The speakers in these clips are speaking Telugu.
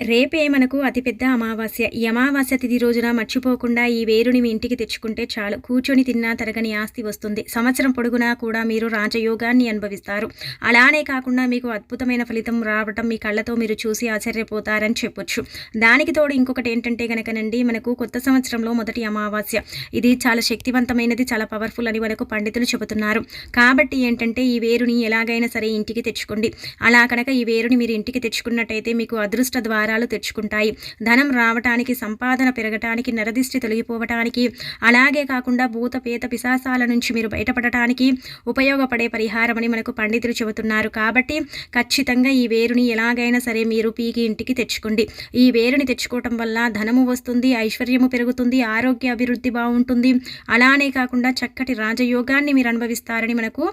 రేపే మనకు అతిపెద్ద అమావాస్య. ఈ అమావాస్య తిథి రోజున మర్చిపోకుండా ఈ వేరుని మీ ఇంటికి తెచ్చుకుంటే చాలు. కూర్చొని తిన్నా తరగని ఆస్తి వస్తుంది. సంవత్సరం పొడుగునా కూడా మీరు రాజయోగాన్ని అనుభవిస్తారు. అలానే కాకుండా మీకు అద్భుతమైన ఫలితం రావటం మీ కళ్ళతో మీరు చూసి ఆశ్చర్యపోతారని చెప్పొచ్చు. దానికి తోడు ఇంకొకటి ఏంటంటే కనుకనండి మనకు కొత్త సంవత్సరంలో మొదటి అమావాస్య. ఇది చాలా శక్తివంతమైనది చాలా పవర్ఫుల్ అని మనకు పండితులు చెబుతున్నారు. కాబట్టి ఏంటంటే ఈ వేరుని ఎలాగైనా సరే ఇంటికి తెచ్చుకోండి. అలా కనుక ఈ వేరుని మీరు ఇంటికి తెచ్చుకున్నట్టయితే మీకు అదృష్ట ద్వారా ద్వారాలు తెచ్చుకుంటాయి. ధనం రావటానికి సంపాదన పెరగటానికి నరదిష్టి తొలగిపోవటానికి అలాగే కాకుండా భూత పేత పిశాసాల నుంచి మీరు బయటపడటానికి ఉపయోగపడే పరిహారం అని మనకు పండితులు చెబుతున్నారు. కాబట్టి ఖచ్చితంగా ఈ వేరుని ఎలాగైనా సరే మీరు పీకి ఇంటికి తెచ్చుకోండి. ఈ వేరుని తెచ్చుకోవటం వల్ల ధనము వస్తుంది ఐశ్వర్యము పెరుగుతుంది ఆరోగ్య అభివృద్ధి బాగుంటుంది. అలానే కాకుండా చక్కటి రాజయోగాన్ని మీరు అనుభవిస్తారని మనకు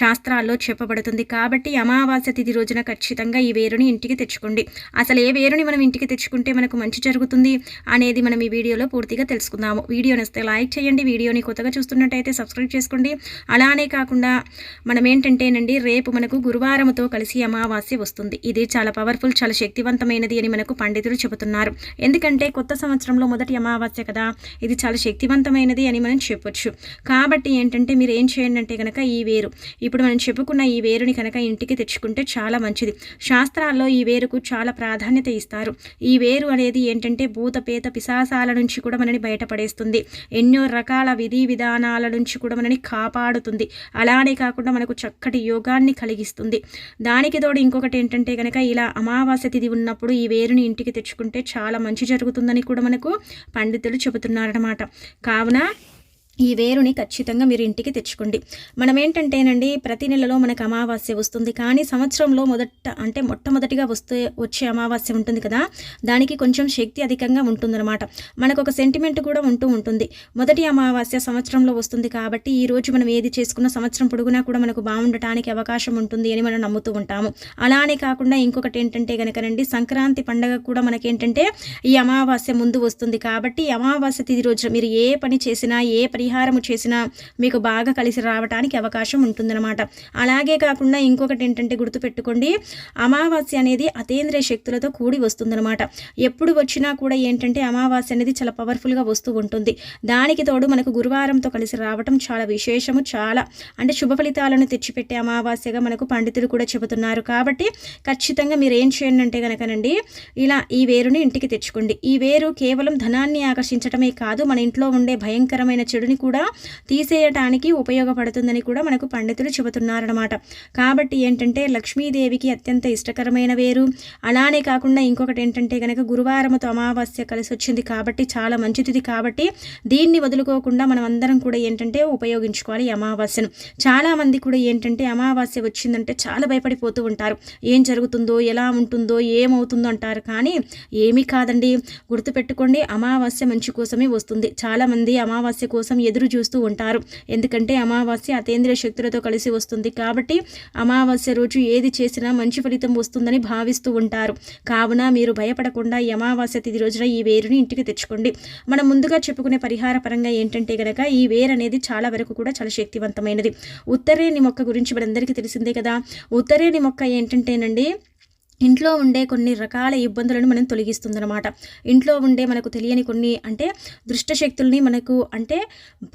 శాస్త్రాల్లో చెప్పబడుతుంది. కాబట్టి అమావాస్య తిథి రోజున ఖచ్చితంగా ఈ వేరుని ఇంటికి తెచ్చుకోండి. అసలు ఏ వేరుని మనం ఇంటికి తెచ్చుకుంటే మనకు మంచి జరుగుతుంది అనేది మనం ఈ వీడియోలో పూర్తిగా తెలుసుకుందాము. వీడియో నస్తే లైక్ చేయండి వీడియోని కొత్తగా చూస్తున్నట్టయితే సబ్స్క్రైబ్ చేసుకోండి. అలానే కాకుండా మనం ఏంటంటేనండి రేపు మనకు గురువారంతో కలిసి అమావాస్య వస్తుంది. ఇది చాలా పవర్ఫుల్ చాలా శక్తివంతమైనది అని మనకు పండితులు చెబుతున్నారు. ఎందుకంటే కొత్త సంవత్సరంలో మొదటి అమావాస్య కదా ఇది చాలా శక్తివంతమైనది అని మనం చెప్పొచ్చు. కాబట్టి ఏంటంటే మీరు ఏం చేయండి అంటే కనుక ఈ వేరు. ఇప్పుడు మనం చెప్పుకున్న ఈ వేరుని కనుక ఇంటికి తెచ్చుకుంటే చాలా మంచిది. శాస్త్రాల్లో ఈ వేరుకు చాలా ప్రాధాన్యత ఇస్తారు. చేస్తారు ఈ వేరు అనేది ఏంటంటే భూతపేత పిశాసాల నుంచి కూడా మనని బయటపడేస్తుంది. ఎన్నో రకాల విధి విధానాల నుంచి కూడా మనని కాపాడుతుంది. అలానే కాకుండా మనకు చక్కటి యోగాన్ని కలిగిస్తుంది. దానికి తోడు ఇంకొకటి ఏంటంటే కనుక ఇలా అమావాస్య తిథి ఉన్నప్పుడు ఈ వేరుని ఇంటికి తెచ్చుకుంటే చాలా మంచి జరుగుతుందని కూడా మనకు పండితులు చెబుతున్నారన్నమాట. కావున ఈ వేరుని ఖచ్చితంగా మీరు ఇంటికి తెచ్చుకోండి. మనం ఏంటంటేనండి ప్రతి నెలలో మనకు అమావాస్య వస్తుంది. కానీ సంవత్సరంలో మొదట అంటే మొట్టమొదటిగా వస్తే వచ్చే అమావాస్య ఉంటుంది కదా దానికి కొంచెం శక్తి అధికంగా ఉంటుందన్నమాట. మనకు ఒక సెంటిమెంట్ కూడా ఉంటూ ఉంటుంది. మొదటి అమావాస్య సంవత్సరంలో వస్తుంది కాబట్టి ఈ రోజు మనం ఏది చేసుకున్న సంవత్సరం పొడుగునా కూడా మనకు బాగుండటానికి అవకాశం ఉంటుంది అని మనం నమ్ముతూ ఉంటాము. అలానే కాకుండా ఇంకొకటి ఏంటంటే కనుకనండి సంక్రాంతి పండగ కూడా మనకేంటంటే ఈ అమావాస్య ముందు వస్తుంది కాబట్టి అమావాస్య తిది రోజు మీరు ఏ పని చేసినా ఏ పని పరిహారము చేసినా మీకు బాగా కలిసి రావడానికి అవకాశం ఉంటుందన్నమాట. అలాగే కాకుండా ఇంకొకటి ఏంటంటే గుర్తుపెట్టుకోండి అమావాస్య అనేది అతేంద్రియ శక్తులతో కూడి వస్తుందన్నమాట. ఎప్పుడు వచ్చినా కూడా ఏంటంటే అమావాస్య అనేది చాలా పవర్ఫుల్గా వస్తూ ఉంటుంది. దానికి తోడు మనకు గురువారంతో కలిసి రావటం చాలా విశేషము చాలా. అంటే శుభ ఫలితాలను తెచ్చిపెట్టే అమావాస్యగా మనకు పండితులు కూడా చెబుతున్నారు. కాబట్టి ఖచ్చితంగా మీరు ఏం చేయండి అంటే కనుకనండి ఇలా ఈ వేరుని ఇంటికి తెచ్చుకోండి. ఈ వేరు కేవలం ధనాన్ని ఆకర్షించటమే కాదు మన ఇంట్లో ఉండే భయంకరమైన చెడుని కూడా తీసేయటానికి ఉపయోగపడుతుందని కూడా మనకు పండితులు చెబుతున్నారనమాట కాబట్టి ఏంటంటే లక్ష్మీదేవికి అత్యంత ఇష్టకరమైన వేరు. అలానే కాకుండా ఇంకొకటి ఏంటంటే కనుక గురువారముతో అమావాస్య కలిసి వచ్చింది కాబట్టి చాలా మంచిది కాబట్టి దీన్ని వదులుకోకుండా మనం అందరం కూడా ఏంటంటే ఉపయోగించుకోవాలి ఈ అమావాస్యను. చాలామంది కూడా ఏంటంటే అమావాస్య వచ్చిందంటే చాలా భయపడిపోతూ ఉంటారు. ఏం జరుగుతుందో ఎలా ఉంటుందో ఏమవుతుందో అంటారు. కానీ ఏమీ కాదండి. గుర్తుపెట్టుకోండి అమావాస్య మంచి కోసమే వస్తుంది. చాలామంది అమావాస్య కోసం ఎదురు చూస్తూ ఉంటారు. ఎందుకంటే అమావాస్య అతేంద్రియ శక్తులతో కలిసి వస్తుంది. కాబట్టి అమావాస్య రోజు ఏది చేసినా మంచి ఫలితం వస్తుందని భావిస్తూ ఉంటారు. కావున మీరు భయపడకుండా ఈ అమావాస్య తిథి రోజున ఈ వేరుని ఇంటికి తెచ్చుకోండి. మనం ముందుగా చెప్పుకునే పరిహార పరంగా ఏంటంటే గనక ఈ వేరు అనేది చాలా వరకు కూడా చాలా శక్తివంతమైనది. ఉత్తరేణి మొక్క గురించి మనందరికీ తెలిసిందే కదా. ఉత్తరేణి మొక్క ఏంటంటేనండి ఇంట్లో ఉండే కొన్ని రకాల ఇబ్బందులను మనం తొలగిస్తుందన్నమాట. ఇంట్లో ఉండే మనకు తెలియని కొన్ని అంటే దృష్టశక్తుల్ని మనకు అంటే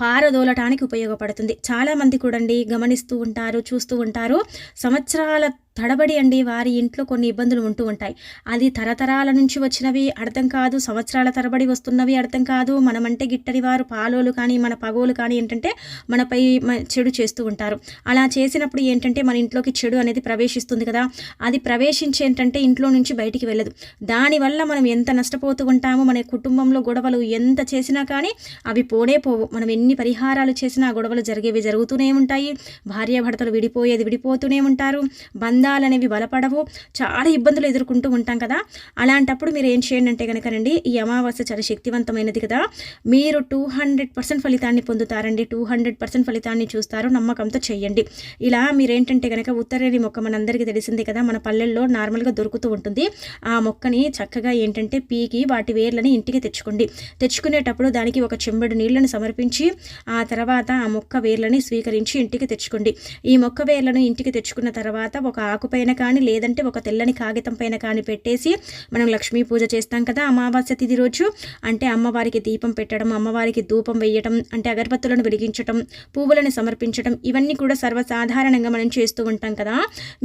పారదోలటానికి ఉపయోగపడుతుంది. చాలామంది కూడండి గమనిస్తూ ఉంటారు చూస్తూ ఉంటారు. సంవత్సరాల తడబడి అండి వారి ఇంట్లో కొన్ని ఇబ్బందులు ఉంటూ ఉంటాయి. అది తరతరాల నుంచి వచ్చినవి అర్థం కాదు. సంవత్సరాల తరబడి వస్తున్నవి అర్థం కాదు. మనమంటే గిట్టని వారు పాలోలు కానీ మన పగోలు కానీ ఏంటంటే మనపై చెడు చేస్తూ ఉంటారు. అలా చేసినప్పుడు ఏంటంటే మన ఇంట్లోకి చెడు అనేది ప్రవేశిస్తుంది కదా. అది ప్రవేశించి ఏంటంటే ఇంట్లో నుంచి బయటికి వెళ్ళదు. దానివల్ల మనం ఎంత నష్టపోతూ ఉంటామో మన కుటుంబంలో గొడవలు ఎంత చేసినా కానీ అవి పోనే పోవు. మనం ఎన్ని పరిహారాలు చేసినా గొడవలు జరిగేవి జరుగుతూనే ఉంటాయి. భార్యాభర్తలు విడిపోయేది విడిపోతూనే ఉంటారు. బంధ బంధాలు అనేవి బలపడవు. చాలా ఇబ్బందులు ఎదుర్కొంటూ ఉంటాం కదా. అలాంటప్పుడు మీరు ఏం చేయండి అంటే కనుకనండి ఈ అమావాస్య చాలా శక్తివంతమైనది కదా. మీరు టూ హండ్రెడ్ పర్సెంట్ ఫలితాన్ని పొందుతారండి. టూ హండ్రెడ్ పర్సెంట్ ఫలితాన్ని చూస్తారు. నమ్మకంతో చేయండి. ఇలా మీరేంటంటే కనుక ఉత్తరేణి మొక్క మనందరికీ తెలిసిందే కదా. మన పల్లెల్లో నార్మల్గా దొరుకుతూ ఉంటుంది. ఆ మొక్కని చక్కగా ఏంటంటే పీకి వాటి వేర్లని ఇంటికి తెచ్చుకోండి. తెచ్చుకునేటప్పుడు దానికి ఒక చెంబడు నీళ్ళను సమర్పించి ఆ తర్వాత ఆ మొక్క వేర్లని స్వీకరించి ఇంటికి తెచ్చుకోండి. ఈ మొక్క వేర్లను ఇంటికి తెచ్చుకున్న తర్వాత ఒక ఆకుపైన కానీ లేదంటే ఒక తెల్లని కాగితం పైన కానీ పెట్టేసి మనం లక్ష్మీ పూజ చేస్తాం కదా అమావాస్య తిథి రోజు. అంటే అమ్మవారికి దీపం పెట్టడం అమ్మవారికి ధూపం వేయటం అంటే అగరబత్తులను వెలిగించటం పువ్వులను సమర్పించడం ఇవన్నీ కూడా సర్వసాధారణంగా మనం చేస్తూ ఉంటాం కదా.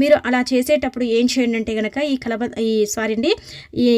మీరు అలా చేసేటప్పుడు ఏం చేయండి అంటే కనుక ఈ కలబ ఈ సారీ అండి ఈ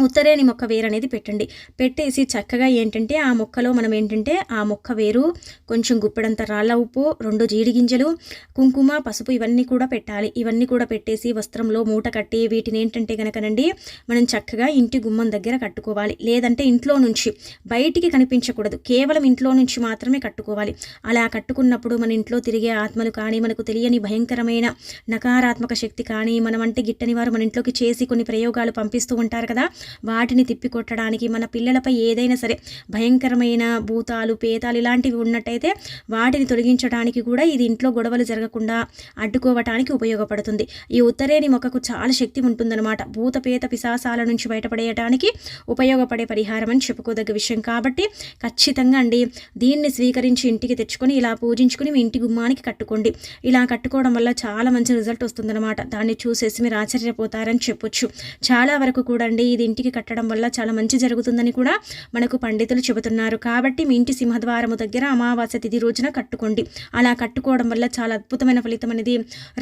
ఉత్తరేణి మొక్క వేరు అనేది పెట్టండి. పెట్టేసి చక్కగా ఏంటంటే ఆ మొక్కలో మనం ఏంటంటే ఆ మొక్క వేరు కొంచెం గుప్పెడంత రాళ్ళ ఉప్పు రెండు జీడి గింజలు కుంకుమ పసుపు ఇవన్నీ కూడా పెట్టాలి. ఇవన్నీ కూడా పెట్టేసి వస్త్రంలో మూట కట్టి వీటిని ఏంటంటే కనుకనండి మనం చక్కగా ఇంటి గుమ్మం దగ్గర కట్టుకోవాలి. లేదంటే ఇంట్లో నుంచి బయటికి కనిపించకూడదు. కేవలం ఇంట్లో నుంచి మాత్రమే కట్టుకోవాలి. అలా కట్టుకున్నప్పుడు మన ఇంట్లో తిరిగే ఆత్మలు కానీ మనకు తెలియని భయంకరమైన నకారాత్మక శక్తి కానీ మనం అంటే గిట్టని వారు మన ఇంట్లోకి చేసి కొన్ని ప్రయోగాలు పంపిస్తూ ఉంటారు కదా వాటిని తిప్పికొట్టడానికి మన పిల్లలపై ఏదైనా సరే భయంకరమైన భూతాలు పేతాలు ఇలాంటివి ఉన్నట్టయితే వాటిని తొలగించడానికి కూడా ఇది ఇంట్లో గొడవలు జరగకుండా అడ్డుకోవటానికి ఉపయోగపడుతుంది. ఈ ఉత్తరేణి మొక్కకు చాలా శక్తి ఉంటుందన్నమాట. భూత పేత పిశాసాల నుంచి బయటపడేయటానికి ఉపయోగపడే పరిహారం అని చెప్పుకోదగ్గ విషయం కాబట్టి ఖచ్చితంగా అండి దీన్ని స్వీకరించి ఇంటికి తెచ్చుకొని ఇలా పూజించుకుని మీ ఇంటి గుమ్మానికి కట్టుకోండి. ఇలా కట్టుకోవడం వల్ల చాలా మంచి రిజల్ట్ వస్తుందన్నమాట. దాన్ని చూసేసి మీరు ఆశ్చర్యపోతారని చెప్పొచ్చు. చాలా వరకు కూడా అండి ఇది ఇంటికి కట్టడం వల్ల చాలా మంచి జరుగుతుందని కూడా మనకు పండితులు చెబుతున్నారు. కాబట్టి మీ ఇంటి సింహద్వారము దగ్గర అమావాస్య తిథి రోజున కట్టుకోండి. అలా కట్టుకోవడం వల్ల చాలా అద్భుతమైన ఫలితం అనేది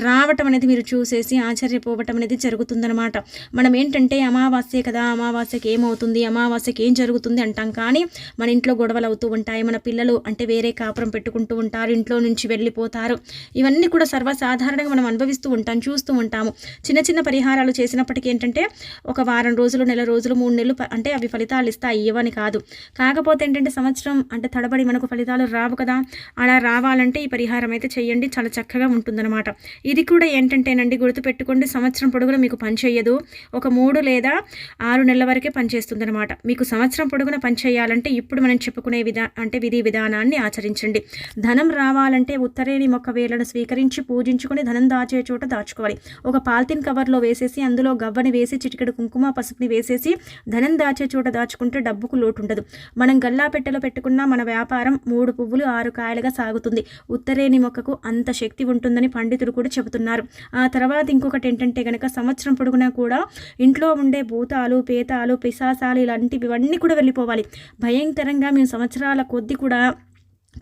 రావటం అనేది మీరు చూసేసి ఆశ్చర్యపోవటం అనేది జరుగుతుందనమాట మనం ఏంటంటే అమావాస్య కదా అమావాస్యకి ఏమవుతుంది అమావాస్యకి ఏం జరుగుతుంది అంటాం. కానీ మన ఇంట్లో గొడవలు అవుతూ ఉంటాయి. మన పిల్లలు అంటే వేరే కాపురం పెట్టుకుంటూ ఉంటారు ఇంట్లో నుంచి వెళ్ళిపోతారు. ఇవన్నీ కూడా సర్వసాధారణంగా మనం అనుభవిస్తూ ఉంటాం చూస్తూ ఉంటాము. చిన్న చిన్న పరిహారాలు చేసినప్పటికీ ఏంటంటే ఒక వారం రోజులు నెల రోజులు మూడు నెలలు అంటే అవి ఫలితాలు ఇస్తాయి ఇవ్వని కాదు. కాకపోతే ఏంటంటే సంవత్సరం అంటే తడబడి మనకు ఫలితాలు రావు కదా. అలా రావాలంటే ఈ పరిహారం అయితే చేయండి చాలా చక్కగా ఉంటుందన్నమాట. ఇది కూడా ఏంటంటేనండి గుర్తుపెట్టుకోండి సంవత్సరం పొడుగున మీకు పనిచేయదు. ఒక మూడు లేదా ఆరు నెలల వరకే పనిచేస్తుందన్నమాట. మీకు సంవత్సరం పొడుగున పని చేయాలంటే ఇప్పుడు మనం చెప్పుకునే విధా అంటే విధి విధానాన్ని ఆచరించండి. ధనం రావాలంటే ఉత్తరేణి మొక్క వేలను స్వీకరించి పూజించుకొని ధనం దాచే చోట దాచుకోవాలి. ఒక పాల్తిన్ కవర్లో వేసేసి అందులో గవ్వని వేసి చిటికెడు కుంకుమ పసుపుని వేసి చేసి ధనం దాచే చోట దాచుకుంటే డబ్బుకు లోటు ఉండదు మనం గల్లా పెట్టెలో పెట్టుకున్న మన వ్యాపారం మూడు పువ్వులు ఆరు కాయలుగా సాగుతుంది. ఉత్తరేణి మొక్కకు అంత శక్తి ఉంటుందని పండితులు కూడా చెబుతున్నారు. ఆ తర్వాత ఇంకొకటి ఏంటంటే కనుక సంవత్సరం పొడుగునా కూడా ఇంట్లో ఉండే భూతాలు పేతాలు పిశాసాలు ఇలాంటివి ఇవన్నీ కూడా వెళ్ళిపోవాలి. భయంకరంగా మేము సంవత్సరాల కొద్ది కూడా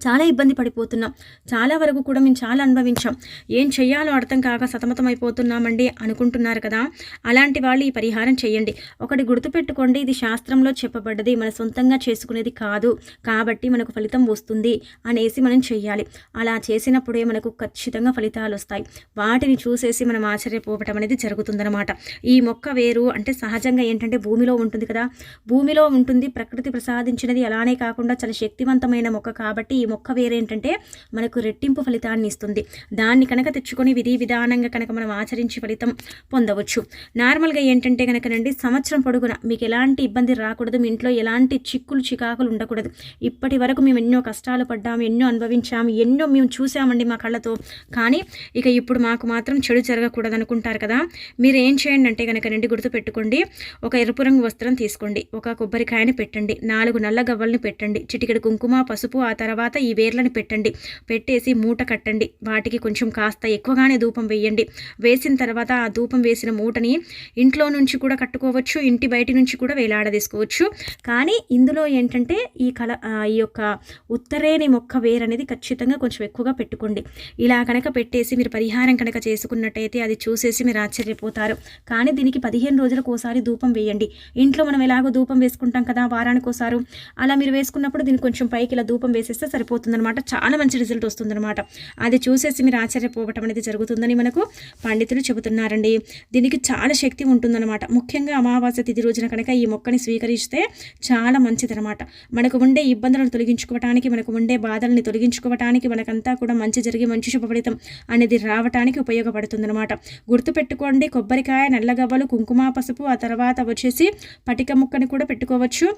చాలా ఇబ్బంది పడిపోతున్నాం. చాలా వరకు కూడా మేము చాలా అనుభవించాం. ఏం చేయాలో అర్థం కాక సతమతమైపోతున్నామండి అనుకుంటున్నారు కదా? అలాంటి వాళ్ళు ఈ పరిహారం చేయండి ఒకటి గుర్తుపెట్టుకోండి ఇది శాస్త్రంలో చెప్పబడ్డది. మన సొంతంగా చేసుకునేది కాదు. కాబట్టి మనకు ఫలితం వస్తుంది అనేసి మనం చేయాలి అలా చేసినప్పుడే మనకు ఖచ్చితంగా ఫలితాలు వస్తాయి వాటిని చూసేసి మనం ఆశ్చర్యపోవటం అనేది జరుగుతుందన్నమాట. ఈ మొక్క వేరు అంటే సహజంగా ఏంటంటే భూమిలో ఉంటుంది కదా? భూమిలో ఉంటుంది ప్రకృతి ప్రసాదించినది. అలానే కాకుండా చాలా శక్తివంతమైన మొక్క కాబట్టి మొక్క వేరేంటంటే మనకు రెట్టింపు ఫలితాన్ని ఇస్తుంది. దాన్ని కనుక తెచ్చుకొని విధి విధానంగా కనుక మనం ఆచరించి ఫలితం పొందవచ్చు. నార్మల్గా ఏంటంటే కనుకనండి సంవత్సరం పొడుగున మీకు ఎలాంటి ఇబ్బంది రాకూడదు మీ ఇంట్లో ఎలాంటి చిక్కులు చికాకులు ఉండకూడదు. ఇప్పటి వరకు మేము ఎన్నో కష్టాలు పడ్డాము ఎన్నో అనుభవించాము ఎన్నో మేము చూసామండి మా కళ్ళతో. కానీ ఇక ఇప్పుడు మాకు మాత్రం చెడు జరగకూడదు అనుకుంటారు కదా. మీరు ఏం చేయండి అంటే కనుక గుర్తు గుర్తుపెట్టుకోండి. ఒక ఎరుపు రంగు వస్త్రం తీసుకోండి. ఒక కొబ్బరికాయని పెట్టండి. నాలుగు నల్ల గవ్వల్ని పెట్టండి. చిటికెడు కుంకుమ పసుపు ఆ తర్వాత తర్వాత ఈ వేర్లను పెట్టండి. పెట్టేసి మూట కట్టండి. వాటికి కొంచెం కాస్త ఎక్కువగానే ధూపం వేయండి. వేసిన తర్వాత ఆ ధూపం వేసిన మూటని ఇంట్లో నుంచి కూడా కట్టుకోవచ్చు ఇంటి బయట నుంచి కూడా వేలాడదీసుకోవచ్చు. కానీ ఇందులో ఏంటంటే ఈ కల ఈ యొక్క ఉత్తరేని మొక్క వేరు అనేది ఖచ్చితంగా కొంచెం ఎక్కువగా పెట్టుకోండి. ఇలా కనుక పెట్టేసి మీరు పరిహారం కనుక చేసుకున్నట్టయితే అది చూసేసి మీరు ఆశ్చర్యపోతారు. కానీ దీనికి పదిహేను రోజులకు ఒకసారి ధూపం వేయండి. ఇంట్లో మనం ఎలాగో ధూపం వేసుకుంటాం కదా వారానికి ఒకసారి అలా మీరు వేసుకున్నప్పుడు దీనికి కొంచెం పైకి ఇలా ధూపం వేసేస్తే సరిపోతుందనమాట చాలా మంచి రిజల్ట్ వస్తుందన్నమాట. అది చూసేసి మీరు ఆశ్చర్యపోవటం అనేది జరుగుతుందని మనకు పండితులు చెబుతున్నారండి. దీనికి చాలా శక్తి ఉంటుందన్నమాట. ముఖ్యంగా అమావాస్య తిథి రోజున కనుక ఈ మొక్కని స్వీకరిస్తే చాలా మంచిదనమాట మనకు ఉండే ఇబ్బందులను తొలగించుకోవటానికి మనకు ఉండే బాధల్ని తొలగించుకోవటానికి మనకంతా కూడా మంచి జరిగి మంచి శుభఫలితం అనేది రావటానికి ఉపయోగపడుతుందనమాట గుర్తుపెట్టుకోండి కొబ్బరికాయ నల్లగవ్వలు కుంకుమ పసుపు ఆ తర్వాత వచ్చేసి పటిక ముక్కని కూడా పెట్టుకోవచ్చు.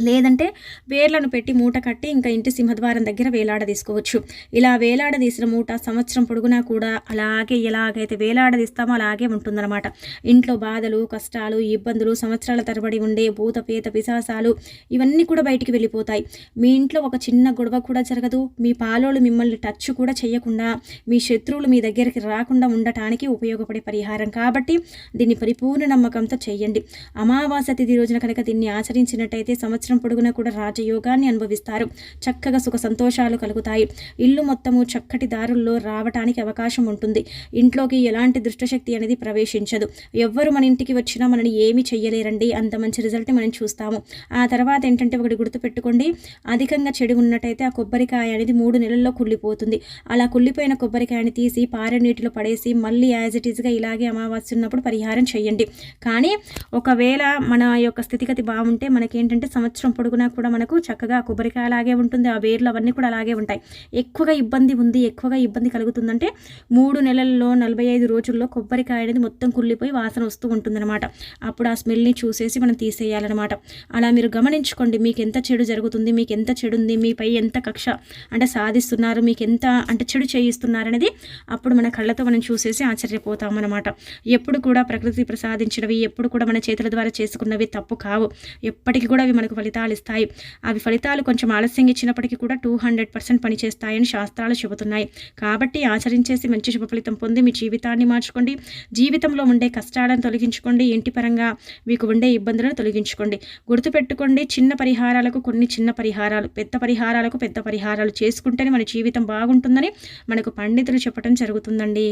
లేదంటే వేర్లను పెట్టి మూట కట్టి ఇంకా ఇంటి సింహద్వారం దగ్గర వేలాడదీసుకోవచ్చు ఇలా వేలాడదీసిన మూట సంవత్సరం పొడుగునా కూడా అలాగే ఎలాగైతే వేలాడదీస్తామో అలాగే ఉంటుందన్నమాట. ఇంట్లో బాధలు కష్టాలు ఇబ్బందులు సంవత్సరాల తరబడి ఉండే భూత పేత పిశాసాలు ఇవన్నీ కూడా బయటికి వెళ్ళిపోతాయి. మీ ఇంట్లో ఒక చిన్న గొడవ కూడా జరగదు. మీ పాలోళ్ళు మిమ్మల్ని టచ్ కూడా చేయకుండా మీ శత్రువులు మీ దగ్గరికి రాకుండా ఉండటానికి ఉపయోగపడే పరిహారం కాబట్టి దీన్ని పరిపూర్ణ నమ్మకంతో చేయండి. అమావాస్య తిథి రోజున కనుక దీన్ని ఆచరించినట్టయితే సంవత్సరం సంవత్సరం పొడుగునా కూడా రాజయోగాన్ని అనుభవిస్తారు. చక్కగా సుఖ సంతోషాలు కలుగుతాయి. ఇల్లు మొత్తము చక్కటి దారుల్లో రావటానికి అవకాశం ఉంటుంది. ఇంట్లోకి ఎలాంటి దుష్టశక్తి అనేది ప్రవేశించదు. ఎవ్వరు మన ఇంటికి వచ్చినా మనని ఏమి చెయ్యలేరండి. అంత మంచి రిజల్ట్ మనం చూస్తాము. ఆ తర్వాత ఏంటంటే ఒకటి గుర్తుపెట్టుకోండి. అధికంగా చెడు ఉన్నట్టయితే ఆ కొబ్బరికాయ అనేది మూడు నెలల్లో కుళ్ళిపోతుంది. అలా కుళ్ళిపోయిన కొబ్బరికాయని తీసి పారే నీటిలో పడేసి మళ్ళీ యాజ్ ఇట్ ఈస్గా ఇలాగే అమావాస్య ఉన్నప్పుడు పరిహారం చేయండి కానీ ఒకవేళ మన యొక్క స్థితిగతి బాగుంటే మనకేంటంటే సంవత్సరం సంవత్సరం పొడుగునా కూడా మనకు చక్కగా కొబ్బరికాయ అలాగే ఉంటుంది ఆ వేర్లు అవన్నీ కూడా అలాగే ఉంటాయి. ఎక్కువగా ఇబ్బంది ఉంది ఎక్కువగా ఇబ్బంది కలుగుతుందంటే మూడు నెలల్లో నలభై ఐదు రోజుల్లో కొబ్బరికాయ అనేది మొత్తం కుళ్ళిపోయి వాసన వస్తూ ఉంటుందన్నమాట. అప్పుడు ఆ స్మెల్ని చూసేసి మనం తీసేయాలన్నమాట. అలా మీరు గమనించుకోండి మీకు ఎంత చెడు జరుగుతుంది మీకు ఎంత చెడు ఉంది మీపై ఎంత కక్ష అంటే సాధిస్తున్నారు మీకు ఎంత అంటే చెడు చేయిస్తున్నారు అనేది అప్పుడు మన కళ్ళతో మనం చూసేసి ఆశ్చర్యపోతాం అనమాట ఎప్పుడు కూడా ప్రకృతి ప్రసాదించినవి ఎప్పుడు కూడా మన చేతుల ద్వారా చేసుకున్నవి తప్పు కావు. ఎప్పటికీ కూడా అవి మనకు ఫలితాలు ఇస్తాయి. అవి ఫలితాలు కొంచెం ఆలస్యంగా ఇచ్చినప్పటికీ కూడా టూ హండ్రెడ్ పర్సెంట్ పనిచేస్తాయని శాస్త్రాలు చెబుతున్నాయి. కాబట్టి ఆచరించేసి మంచి శుభ ఫలితం పొంది మీ జీవితాన్ని మార్చుకోండి. జీవితంలో ఉండే కష్టాలను తొలగించుకోండి. ఇంటి పరంగా మీకు ఉండే ఇబ్బందులను తొలగించుకోండి. గుర్తుపెట్టుకోండి చిన్న పరిహారాలకు కొన్ని చిన్న పరిహారాలు పెద్ద పరిహారాలకు పెద్ద పరిహారాలు చేసుకుంటేనే మన జీవితం బాగుంటుందని మనకు పండితులు చెప్పడం జరుగుతుందండి.